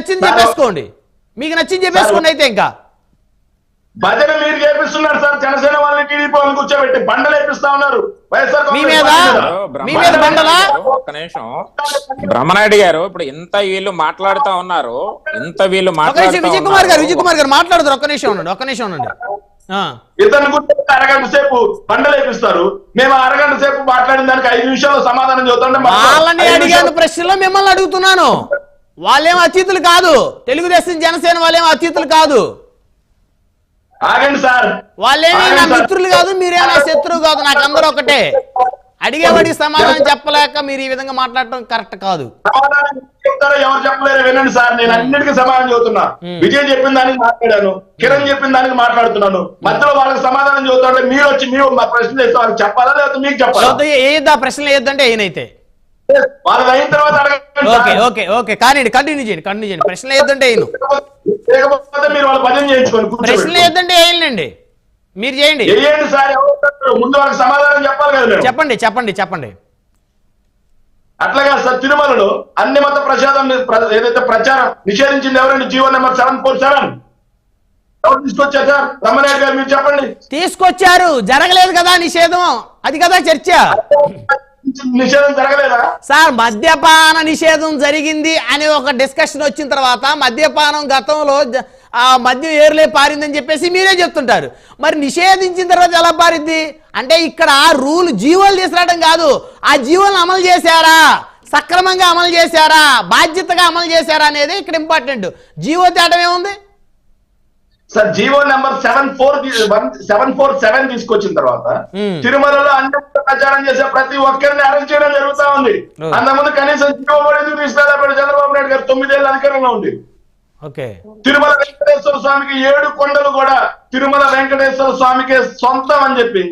నచ్చింది చెప్పేసుకోండి. మీకు నచ్చింది చెప్పేసుకోండి అయితే ఇంకా. భజన మీరు చేపిస్తున్నారు సార్. జనసేన వాళ్ళని టీడీపీ వాళ్ళని కూర్చోబెట్టి బండలు వేపిస్తా ఉన్నారు. వైఎస్ఆర్ మీ మీద? మీ మీద బండలా? ఒక్క నిమిషం. బ్రహ్మనాయుడు గారు ఇప్పుడు ఇంత వీళ్ళు మాట్లాడుతా ఉన్నారు. ఇంత వీళ్ళు ఒక నిమిషం మాట్లాడుతా విజయ్ కుమార్ గారు. విజయ్ కుమార్ గారు మాట్లాడతారు. ఒక్క నిమిషం ఉండండి ఒక్క నిమిషం ఉండండి. ఆ, ఇతను కూర్చోబెట్టి అరగంట సేపు బండలు వేపిస్తారు. మేము అరగంట సేపు మాట్లాడిన దానికి ఐదు నిమిషాల్లో సమాధానం చెబుతుంటే వాళ్ళని అడిగాను నిమిషాలు- ప్రశ్నలో మిమ్మల్ని అడుగుతున్నాను. వాళ్ళేం అతిథులు కాదు తెలుగుదేశం జనసేన వాళ్ళేం అతిథులు కాదు వాళ్ళేమి నా. మిత్రులు కాదు మీరేం నా శత్రువు కాదు నాకు అందరూ ఒకటే అడిగేవాడికి సమాధానం చెప్పలేక మీరు ఈ విధంగా మాట్లాడటం కరెక్ట్ కాదు ఎవరు చెప్పలేరు వినండి సార్ నేను అన్నిటికీ సమాధానం చెబుతున్నా విజయ్ చెప్పిన దానికి మాట్లాడాను కిరణ్ చెప్పిన దానికి మాట్లాడుతున్నాను మధ్యలో వాళ్ళకి సమాధానం చెబుతుంటే మీరు వచ్చి మీరు మా ప్రశ్నలు వేస్తే వాళ్ళకి చెప్పాలా లేకపోతే మీకు చెప్పాలా ఏదా ప్రశ్నలు ఏదంటే ఏనైతే వాళ్ళది అయిన తర్వాత ఓకే. Okay okay. కానీ కంటిన్యూ చేయండి కంటిన్యూ చేయండి. ప్రశ్నలు ఏదంటే లేకపోతే మీరు వాళ్ళ భజన చేయించుకోండి ప్రశ్నలు. ఏదంటే వేయండి మీరు చేయండి. సార్ చెప్తారు? ముందు వాళ్ళకి సమాధానం చెప్పాలి కదా. చెప్పండి చెప్పండి చెప్పండి. అట్లాగా సార్ తిరుమలలో అన్ని మత ప్రసాదం ప్ర- ఏదైతే ప్రచారం నిషేధించింది ఎవరండి? GO number seven four seven? తీసుకొచ్చారు సార్? రమణారెడ్డి గారు మీరు చెప్పండి. తీసుకొచ్చారు. జరగలేదు కదా నిషేధం. అది కదా చర్చ. సార్ మద్యపాన నిషేధం జరిగింది అనే ఒక డిస్కషన్ వచ్చిన తర్వాత మద్యపానం గతంలో ఆ మద్యం ఏర్లే పారిందని చెప్పేసి మీరే చెప్తుంటారు. మరి నిషేధించిన తర్వాత ఎలా పారిద్ది? అంటే ఇక్కడ రూల్ జీవోలు తీసుకురావడం కాదు. ఆ జీవోలను అమలు చేశారా? సక్రమంగా అమలు చేశారా? బాధ్యతగా అమలు చేశారా అనేది ఇక్కడ ఇంపార్టెంట్ జీవో తేటం ఏముంది? Sir GO number seven four seven four seven తీసుకొచ్చిన తర్వాత. తిరుమలలో అన్ని ప్రచారం చేసే ప్రతి ఒక్కరిని అరెస్ట్ చేయడం జరుగుతా ఉంది. అంతకుముందు కనీసం జీవో ఎందుకు తీసుకురాలేకపోయాడు చంద్రబాబు నాయుడు గారు తొమ్మిదేళ్ళ అధికారంలో ఉంది తిరుమల వెంకటేశ్వర స్వామికి ఏడు కొండలు కూడా తిరుమల వెంకటేశ్వర స్వామికి సొంతం అని చెప్పి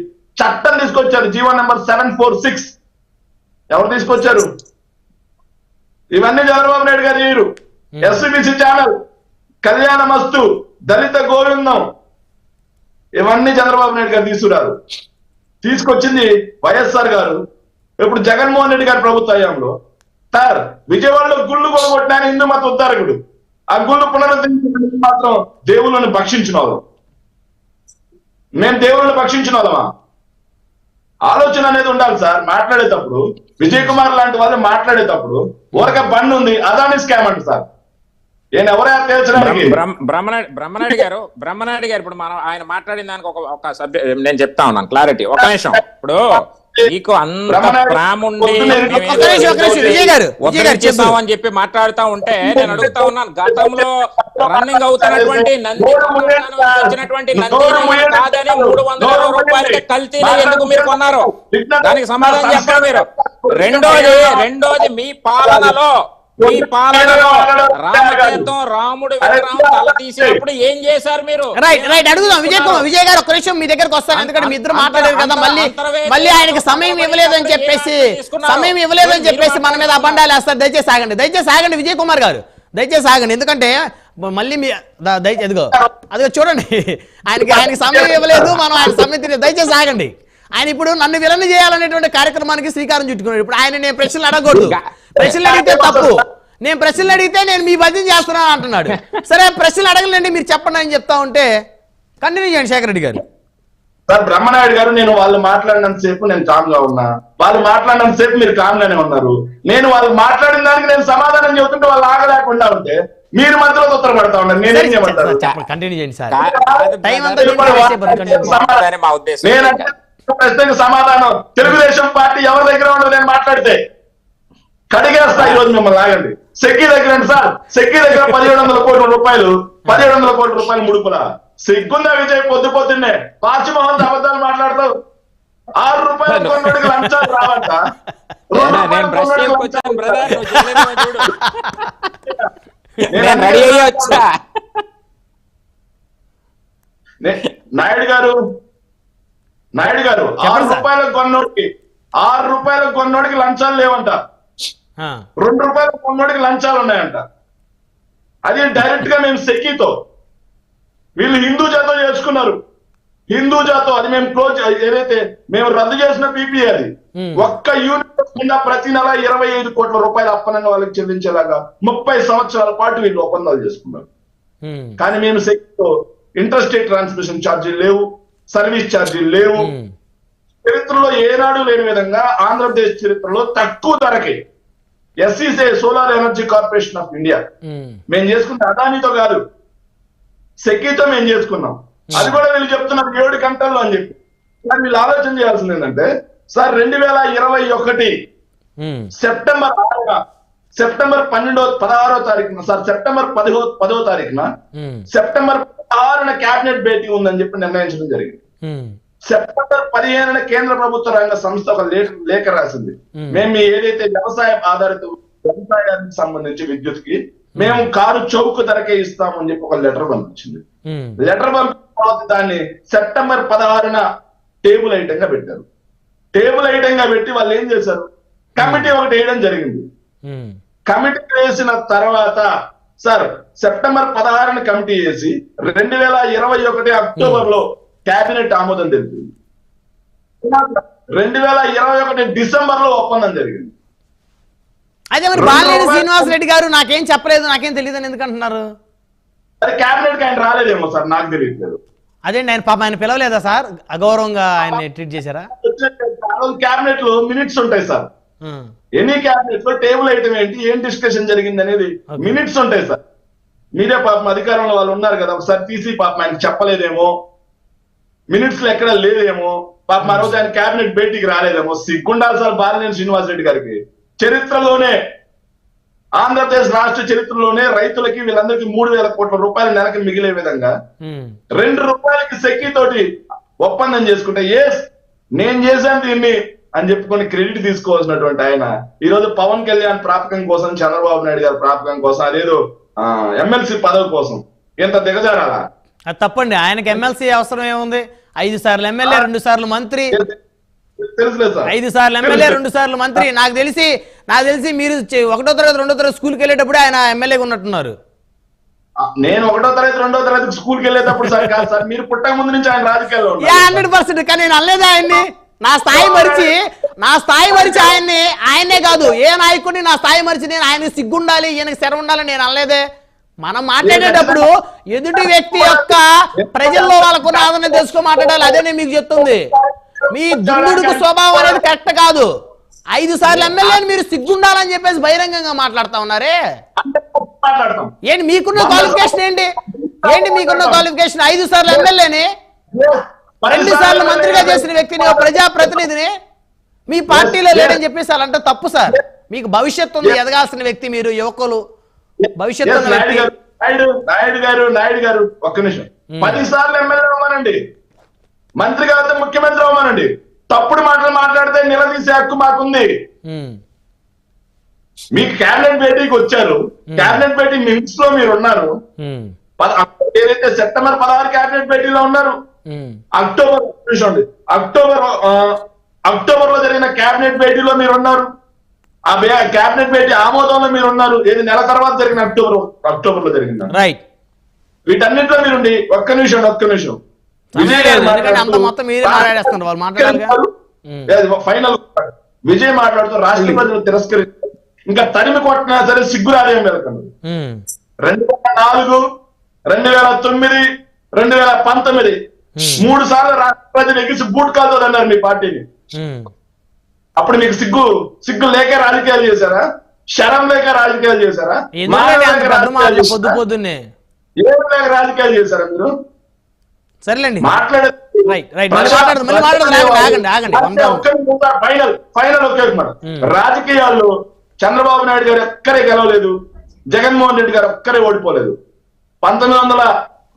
చట్టం తీసుకొచ్చారు. GO number seven four six. ఎవరు తీసుకొచ్చారు? ఇవన్నీ చంద్రబాబు నాయుడు గారు చేయరు. SBC channel. కళ్యాణమస్తు దళిత గోవిందం. ఇవన్నీ చంద్రబాబు నాయుడు గారు తీసుకురారు. తీసుకొచ్చింది వైఎస్ఆర్ గారు. ఇప్పుడు జగన్మోహన్ రెడ్డి గారి ప్రభుత్వ హయాంలో. సార్ విజయవాడలో గుళ్ళు కొనగొట్టిన హిందూ మత ఉద్ధారకుడు. ఆ గుళ్ళు పునరుద్ధరించిన మాత్రం దేవుళ్ళని భక్షించిన వాళ్ళం మేము దేవుళ్ళని భక్షించిన వాళ్ళమా ఆలోచన అనేది ఉండాలి సార్. మాట్లాడేటప్పుడు విజయ్ కుమార్ లాంటి వాళ్ళు మాట్లాడేటప్పుడు ఊరక బండ్ ఉంది. అదాని స్కామ్ అంట సార్. నేను తేల్చడానికి బ్రహ్మనాయుడు బ్రహ్మనాయుడు గారు బ్రహ్మనాయుడు గారు ఇప్పుడు మనం ఆయన మాట్లాడిన దానికి ఒక ఒక సబ్జెక్ట్ నేను చెప్తా ఉన్నాను క్లారిటీ ఒక నిమిషం. ఇప్పుడు మీకు అంత బ్రహ్మనాయుడు ప్రేమ ఉండి పొద్దున్నే మేము ఒక్క నిమిషం ఒక్క నిమిషం. విజయ్ గారు విజయ్ గారు చెప్పు. ఉద్ధరించేస్తాం అని చెప్పి మాట్లాడుతా ఉంటే నేను అడుగుతా ఉన్నాను. గతంలో రన్నింగ్ అవుతున్నటువంటి నంది వచ్చినటువంటి నంది కాదని మూడు వందల రూపాయలకి కల్తీని ఎందుకు మీరు కొన్నారు? దానికి సమాధానం చెప్పండి మీరు. రెండోది రెండోది మీ పాలనలో మీ పాలనలో రామతీర్థం రాముడి విగ్రహం తల తీసినప్పుడు ఏం చేశారు మీరు? రైట్ రైట్ అడుగుదాం. విజయ్ కుమార్ విజయ్ గారు ఒక నిమిషం మీ దగ్గరకు వస్తాను. ఎందుకంటే మీ ఇద్దరు మాట్లాడారు కదా మళ్ళీ మళ్ళీ ఆయనకి సమయం ఇవ్వలేదని చెప్పేసి సమయం ఇవ్వలేదని చెప్పేసి మన మీద అబండాలు వేస్తారు. దయచేసి ఆగండి. దయచేసి ఆగండి. విజయ్ కుమార్ గారు దయచేసి ఆగండి. ఎందుకంటే మళ్ళీ మీ ద- దయ ఎదుగో అదిగో చూడండి. ఆయనకి ఆయనకి సమయం ఇవ్వలేదు. మనం ఆయన సమయం తిరిగి దయచేసి ఆగండి. ఆయన ఇప్పుడు నన్ను విలన చేయాలనేటువంటి కార్యక్రమానికి శ్రీకారం చుట్టుకున్నాడు. ఇప్పుడు ఆయన నేను ప్రశ్నలు అడగకూడదు. ప్రశ్నలు అడిగితే తప్పు. నేను ప్రశ్నలు అడిగితే నేను మీ భజన చేస్తున్నాను అంటున్నాడు. సరే ప్రశ్నలు అడగలండి మీరు చెప్పండి అని చెప్తా ఉంటే కంటిన్యూ చేయండి శేఖర్ రెడ్డి గారు. సార్ బ్రహ్మనాయుడు గారు నేను వాళ్ళు మాట్లాడినంత సేపు నేను కామ్గా ఉన్నా. వాళ్ళు మాట్లాడినంత సేపు మీరు కామ్ గానే ఉన్నారు. నేను వాళ్ళు మాట్లాడిన దానికి నేను సమాధానం చెబుతుంటే వాళ్ళు ఆగలేకుండా ఉంటే మీరు మధ్యలో ఉత్తరపడతా ఉన్నారు. నేనేం చేయమంటారు? కంటిన్యూ చేయండి సార్. కా- కాదు టైం brother. అంతా దీంట్లో వేస్ట్ అయిపోతుంది, continue. సమాధానం మా ఉద్దేశం. నేను అడిగిన ప్రశ్నకు సమాధానం. తెలుగుదేశం పార్టీ ఎవరి దగ్గర ఉండదు నేను మాట్లాడితే కడిగేస్తా ఈ రోజు మిమ్మల్ని ఆగండి. సెక్కి దగ్గర సార్? సెక్కి దగ్గర పదిహేడు వందల కోట్ల రూపాయలు. పదిహేడు వందల కోట్ల రూపాయలు ముడుపుల సిగ్గుందా విజయ్ పొద్దు పొద్దున్నే? పాచిమోహన్ అబద్ధాలు మాట్లాడతావు. ఆరు రూపాయలు కొన్నోడికి లంచాలు రావంట. నాయుడు గారు నాయుడు గారు ఆరు. రూపాయలకు కొన్నోడికి ఆరు రూపాయలకు కొన్నోడికి లంచాలు లేవంట. రెండు రూపాయలకు కొన్నోడికి లంచాలు ఉన్నాయంట. అది డైరెక్ట్గా మేము సెక్కితో. వీళ్ళు హిందూ చేత చేసుకున్నారు. హిందూజాతో అది మేము క్లోజ్ ఏదైతే మేము రద్దు చేసిన పీపీ అది. ఒక్క యూనిట్ కింద ప్రతి నెల ఇరవై ఐదు కోట్ల రూపాయల అప్పనంగా వాళ్ళకి చెల్లించేలాగా ముప్పై సంవత్సరాల పాటు వీళ్ళు ఒప్పందాలు చేసుకున్నారు. కానీ మేము సెక్యూర్ ఇంటర్స్టేట్ ట్రాన్స్మిషన్ ఛార్జీలు లేవు సర్వీస్ ఛార్జీలు లేవు. చరిత్రలో ఏనాడు లేని విధంగా ఆంధ్రప్రదేశ్ చరిత్రలో తక్కువ ధరకి ఎస్సీసే solar energy corporation of India. మేము. చేసుకుంటే అదానితో కాదు. సెకీతో మేము చేసుకున్నాం. అది కూడా వీళ్ళు చెప్తున్నారు ఏడు గంటల్లో అని చెప్పి. కానీ వీళ్ళు ఆలోచన చేయాల్సింది ఏంటంటే సార్ రెండు వేల ఇరవై ఒకటి సెప్టెంబర్ ఆరున సెప్టెంబర్ పన్నెండో పదహారో తారీఖున సార్ సెప్టెంబర్ పదిహో పదో తారీఖున సెప్టెంబర్ ఆరున కేబినెట్ భేటీ ఉందని చెప్పి నిర్ణయించడం జరిగింది. సెప్టెంబర్ పదిహేనున కేంద్ర ప్రభుత్వ రంగ సంస్థ ఒక లేఖ రాసింది. మేము. ఏదైతే వ్యవసాయ ఆధారిత వ్యవసాయానికి సంబంధించి విద్యుత్కి మేము. కారు చౌక ధరకే ఇస్తామని చెప్పి ఒక లెటర్ పంపించింది. లెటర్ పంపిన తర్వాత దాన్ని సెప్టెంబర్ పదహారున టేబుల్ ఐటమ్గా పెట్టారు. టేబుల్ ఐటమ్గా పెట్టి వాళ్ళు ఏం చేశారు? కమిటీ ఒకటి వేయడం జరిగింది. కమిటీ వేసిన తర్వాత సార్ సెప్టెంబర్ పదహారున కమిటీ వేసి రెండు వేల ఇరవై ఒకటి అక్టోబర్లో కేబినెట్ ఆమోదం తెలిపింది రెండు వేల ఇరవై ఒకటి డిసెంబర్లో ఒప్పందం జరిగింది. అదే మరి రూపాయలు- శ్రీనివాస్ రెడ్డి గారు నాకేం చెప్పలేదు నాకేం తెలియదు అని ఎందుకు అంటున్నారు అది కేబినెట్కి ఆయన రాలేదేమో సార్ నాకు తెలియట్లేదు. అదేంటి ఆయన పాప ఆయన పిలవలేదా సార్? అగౌరవంగా ఆయన ట్రీట్ చేశారా? కేబినెట్లో మినిట్స్ ఉంటాయి సార్. ఎనీ క్యాబినెట్లో టేబుల్ ఐటమ్ ఏంటి ఏం డిస్కషన్ జరిగింది అనేది. మినిట్స్ ఉంటాయి సార్. మీరే పాపం అధికారంలో వాళ్ళు ఉన్నారు కదా ఒకసారి తీసి పాపం ఆయన చెప్పలేదేమో మినిట్స్లో ఎక్కడ లేదేమో. పాపం రోజు ఆయన క్యాబినెట్ భేటీకి రాలేదేమో. సిగ్గుండాలి సార్ బాలినేని శ్రీనివాస్ రెడ్డి గారికి. చరిత్రలోనే ఆంధ్రప్రదేశ్ రాష్ట్ర చరిత్రలోనే రైతులకి వీళ్ళందరికీ మూడు వేల కోట్ల రూపాయలు నెలకి మిగిలే విధంగా రెండు రూపాయలకి సెక్కి తోటి ఒప్పందం చేసుకుంటే ఎస్ నేను చేశాను దీన్ని అని చెప్పుకొని క్రెడిట్ తీసుకోవాల్సినటువంటి ఆయన. ఈ రోజు పవన్ కళ్యాణ్ ప్రాపకం కోసం చంద్రబాబు నాయుడు గారి ప్రాపకం కోసం అదేదో ఎమ్మెల్సీ పదవి కోసం. ఎంత దిగజారాలా? అది తప్పండి. ఆయనకి ఎమ్మెల్సీ అవసరం ఏముంది? ఐదు సార్లు ఎమ్మెల్యే రెండు సార్లు మంత్రి. ఐదు సార్లు ఎమ్మెల్యే రెండు సార్లు మంత్రి. నాకు తెలిసి నాకు తెలిసి మీరు ఒకటో తరగతి రెండో తరగతి స్కూల్కి వెళ్ళేటప్పుడు ఆయన ఎమ్మెల్యేగా ఉన్నట్టున్నారు. నేను ఒకటో తరగతి రెండో తరగతి స్కూల్కి వెళ్ళేటప్పుడు సార్ కాదు సార్. మీరు పుట్టక ముందు నుంచి ఆయన రాజకీయాల్లో హండ్రెడ్ పర్సెంట్. కానీ నేను అనలేదు ఆయన్ని? నా స్థాయి మరిచి నా స్థాయి మరిచి ఆయన్ని ఆయనే కాదు. ఏ నాయకుడిని నా స్థాయి మరిచి నేను ఆయన సిగ్గుండాలి ఈయనకి శర ఉండాలని నేను అనలేదే. మనం మాట్లాడేటప్పుడు ఎదుటి వ్యక్తి యొక్క ప్రజల్లో వాళ్ళకున్న ఆదరణ తెలుసుకో మాట్లాడాలి. అదే నేను మీకు చెప్తుంది. మీ దుందుడుకు స్వభావం అనేది కరెక్ట్ కాదు. ఐదు సార్లు ఎమ్మెల్యేని మీరు సిగ్గుండాలని చెప్పేసి బహిరంగంగా మాట్లాడుతా ఉన్నారే? ఏంటి మీకున్న క్వాలిఫికేషన్ ఏంటి? ఏంటి మీకున్న క్వాలిఫికేషన్ ఐదు సార్లు ఎమ్మెల్యేని రెండు సార్లు మంత్రిగా చేసిన వ్యక్తిని ప్రజాప్రతినిధిని ప్రజా ప్రతినిధిని మీ పార్టీలో లేడని చెప్పేసి అలా అంటే తప్పు సార్. మీకు భవిష్యత్తు ఉంది ఎదగాల్సిన వ్యక్తి మీరు యువకులు. భవిష్యత్తు నాయుడు నాయుడు గారు నాయుడు గారు ఒక్క నిమిషం. పది సార్లు ఎమ్మెల్యే అవ్వమానండి. మంత్రి గారితో ముఖ్యమంత్రి అవ్వమానండి. తప్పుడు మాటలు మాట్లాడితే నిలదీసే హక్కు మాకుంది. ఉమ్, మీకు కేబినెట్ భేటీకి వచ్చారు. కేబినెట్ భేటీ మినిట్స్లో మీరు ఉన్నారు ఏదైతే సెప్టెంబర్ పదహారు కేబినెట్ భేటీలో ఉన్నారు. అక్టోబర్ చూడండి అక్టోబర్ అక్టోబర్లో జరిగిన కేబినెట్ భేటీలో మీరు ఉన్నారు ఆ కేబినెట్ భేటీ ఆమోదంలో మీరు ఉన్నారు ఏది నెల తర్వాత జరిగిన అక్టోబర్ అక్టోబర్లో జరిగింది? రైట్. వీటన్నిటిలో మీరుండి ఒక్క నిమిషం ఒక్క నిమిషం. ఫైనల్ విజయ్ మాట్లాడుతూ రాష్ట్ర ప్రజలు తిరస్కరి ఇంకా తరిమి కొట్టినా సరే సిగ్గురాదేం వెళ్తున్నారు ఉమ్, రెండు వేల నాలుగు రెండు వేల తొమ్మిది రెండు వేల పంతొమ్మిది. మూడు సార్లు రాష్ట్ర ప్రజలు ఎగిసి బూట్ కాదు అన్నారు మీ పార్టీని. అప్పుడు మీకు సిగ్గు సిగ్గు లేక రాజకీయాలు చేశారా? శరం లేక రాజకీయాలు చేశారా? పెద్ద? పొద్దున్నే. ఏం లేక రాజకీయాలు చేశారా మీరు? సరేలేండి. మాట్లాడే. ఫైనల్ ఫైనల్ ఒకే మాట. రాజకీయాల్లో చంద్రబాబు నాయుడు గారు ఒక్కరే గెలవలేదు జగన్మోహన్ రెడ్డి గారు ఒక్కరే ఓడిపోలేదు. పంతొమ్మిది వందల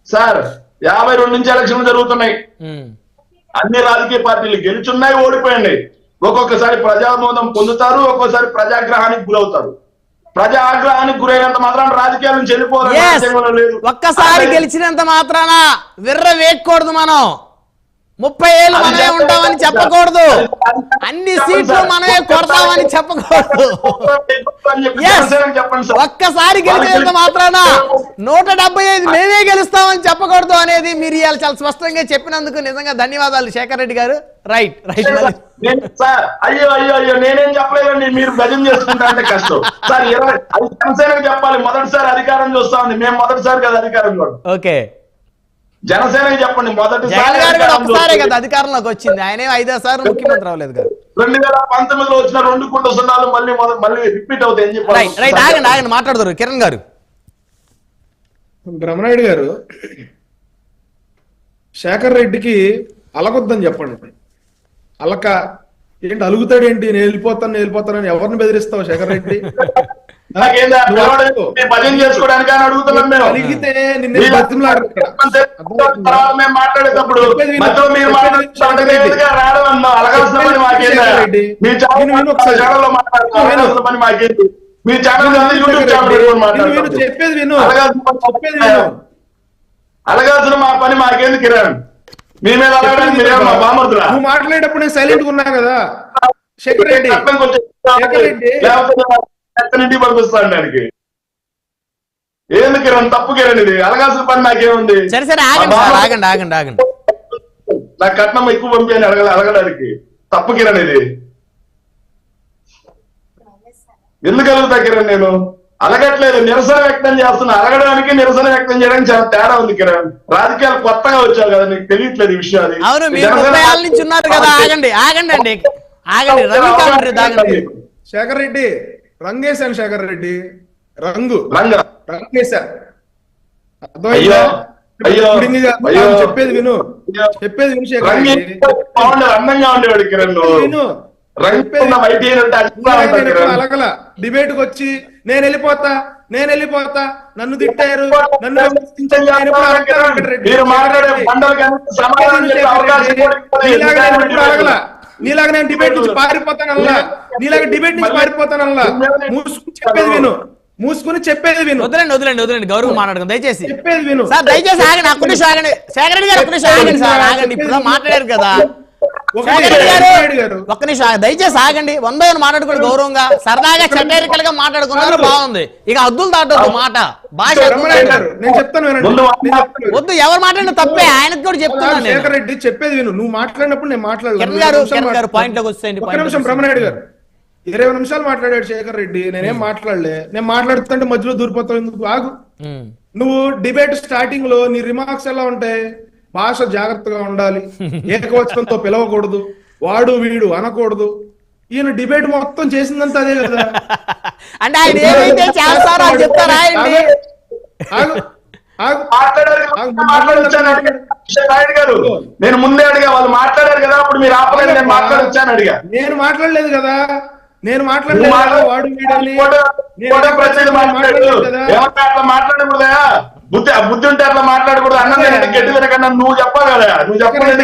సార్ యాభై రెండు నుంచి ఎలక్షన్లు జరుగుతున్నాయి. అన్ని రాజకీయ పార్టీలు గెలుచున్నాయి ఓడిపోయింది ఒక్కొక్కసారి ప్రజామోదం పొందుతారు ఒక్కొక్కసారి ప్రజాగ్రహానికి గురవుతారు. ప్రజా ఆగ్రహానికి గురైనంత మాత్రం రాజకీయాల నుంచి లేదు. ఒక్కసారి గెలిచినంత మాత్రాన విర్ర వేయకూడదు మనం. ముప్పై ఏళ్ళు మనమే ఉంటామని. చెప్పకూడదు. అన్ని సీట్లు. మనమే కొడతామని చెప్పకూడదు. ఒక్కసారి గెలిచేంత మాత్రాన నూట డెబ్బై ఐదు మేమే గెలుస్తామని చెప్పకూడదు అనేది మీరు ఇవాళ చాలా స్పష్టంగా చెప్పినందుకు నిజంగా ధన్యవాదాలు శేఖర్ రెడ్డి గారు. రైట్ రైట్ సార్ అయ్యో అయ్యో అయ్యో నేనేం చెప్పలేదండి మీరు భజన చేసుకుంటా అంటే కష్టం. సార్ ఇరవై అది చెప్పాలి మొదటిసారి అధికారం చూస్తా ఉంది మేము మొదటిసారి కదా అధికారం కూడా ఓకే జనసేనకి చెప్పండి మొదటిసారి. కదా అధికారంలోకి వచ్చింది. ఆయనే ఐదో సార్లు ముఖ్యమంత్రి అవ్వలేదు కదా. రెండు వేల పంతొమ్మిదిలో వచ్చిన రెండు కుంట సున్నాలు మళ్ళీ మళ్ళీ రిపీట్ అవుతాయి ఏం చెప్పాలి రైట్ రైట్ ఆగండి ఆగండి మాట్లాడతారు కిరణ్ గారు. బ్రహ్మనాయుడు గారు శేఖర్ రెడ్డికి అలగొద్దని చెప్పండి. అలక ఏంటి అలుగుతాడు ఏంటి నేను వెళ్ళిపోతాను నేను వెళ్ళిపోతానని ఎవరిని బెదిరిస్తావు శేఖర్ రెడ్డి? భజన చేసుకోవడానికి అని అడుగుతున్నాం మేము. తర్వాత మేము మాట్లాడేటప్పుడు. మధ్యలో మీరు రావడం అలగాల్సిన పని మాకేందా. మీ ఛానల్. ఛానల్లో మాట్లాడుతున్నాం పని మీ ఛానల్ యూట్యూబ్ ఛానల్ చెప్పేది విను. అలగాల్సిన పని చెప్పేది విను. అలగాల్సిన మా పని మాకేంది కిరణ్? మీ మీద అలగడానికి మీరేమో మా బామర్దురా నువ్వు మాట్లాడేటప్పుడు నేను సైలెంట్ ఉన్నా కదా. శేఖర్ రెడ్డి. శేఖర్ రెడ్డి. నుండి పంపిస్తాను దానికి. ఏంది కిరణ్? తప్పు కిరణ్ ఇది. అలగాల్సిన పని నాకేముంది? సరే సరే ఆగండి సార్ ఆగండి ఆగండి ఆగండి. నాకు కట్నం ఎక్కువ పంపించని అడగ అడగడానికి. తప్పు కిరణ్ ఇది. ఎందుకు అలుగుతా కిరణ్ నేను? అలగట్లేదు. నిరసన వ్యక్తం చేస్తున్నా. అలగడానికి నిరసన వ్యక్తం చేయడానికి చాలా తేడా ఉంది కిరణ్. రాజకీయాలు కొత్తగా వచ్చావు కదా నీకు తెలియట్లేదు ఈ విషయం అది. అవును మీరు ముప్పై ఏళ్ళ నుంచి ఉన్నారు కదా. ఆగండి ఆగండి అండి ఆగండి రవి కామెంటరీ ఆగండి. శేఖర్ రెడ్డి రంగేశాను శేఖర్ రెడ్డి. రంగు. రంగ. రంగేశా. అయ్యో. చెప్పేది విను. చెప్పేది విను శేఖర్ రెడ్డి. అందంగా ఉండేవాడు కిరణ్ విను. అలగల డిబేట్కి వచ్చి నేను వెళ్ళిపోతా నేను వెళ్ళిపోతా నన్ను తిట్టారు నన్ను అలగల నీలాగా నేను డిబేట్ నుంచి పారిపోతానల్లా. నీలాగా డిబేట్ నుంచి పారిపోతానల్లా. మూసుకుని చెప్పేది విను. మూసుకుని చెప్పేది విను. వదిలేండి వదిలేండి వదిలేండి. గౌరవం మాట్లాడుకుందాం దయచేసి. చెప్పేది విను. సార్ దయచేసి ఆగండి నిమిషం ఆగండి. శేఖర్ రెడ్డి గారు నిమిషం ఆగండి సార్ ఆగండి. ఇప్పుడు మాట్లాడారు కదా. ఒక్క నిమిషం. దయచేసి ఆగండి. వంద మాట్లాడుకోండి గౌరవంగా. సరదాగా సెటైరికల్గా మాట్లాడుకున్నారు బాగుంది. ఇక హద్దులు దాటొద్దు మాట. భాష. వద్దు ఎవరు మాట్లాడిన తప్పే. ఆయనకు కూడా చెప్తున్నాను నేను. శేఖర్ రెడ్డి చెప్పేది విను. నువ్వు మాట్లాడినప్పుడు నేను మాట్లాడలేదు పాయింట్లోకి వచ్చేయండి ఒక్క point నిమిషం లోకి బ్రహ్మనాయుడు గారు. ఇరవై నిమిషాలు మాట్లాడాడు శేఖర్ రెడ్డి. నేనేం మాట్లాడలే. నేను మాట్లాడుతుంటే మధ్యలో దూరిపోతావు ఎందుకు? ఆగు. ఉమ్. నువ్వు డిబేట్ స్టార్టింగ్లో నీ రిమార్క్స్ ఎలా ఉంటాయి? భాష జాగ్రత్తగా ఉండాలి. ఏకవచనంతో పిలవకూడదు. వాడు వీడు అనకూడదు. ఈయన డిబేట్ మొత్తం చేసిందంతా అదే కదా. అంటే ఆయన ఏమైతే చేస్తారో చెప్తారా నేను ముందే అడిగా వాళ్ళు మాట్లాడారు కదా అప్పుడు మీరు ఆపలేదు నేను మాట్లాడొచ్చాను అడిగా. నేను మాట్లాడలేదు కదా. నేను మాట్లాడలేదు. వాడు వీడని. మాట్లాడలేదు కదా. మాట్లాడకూడదా? బుద్ధి బుద్ధి ఉంటే అట్లా మాట్లాడకూడదు. అన్నం గడ్డి తినకన్నా నువ్వు చెప్పాలి కదా. నువ్వు చెప్పలేదు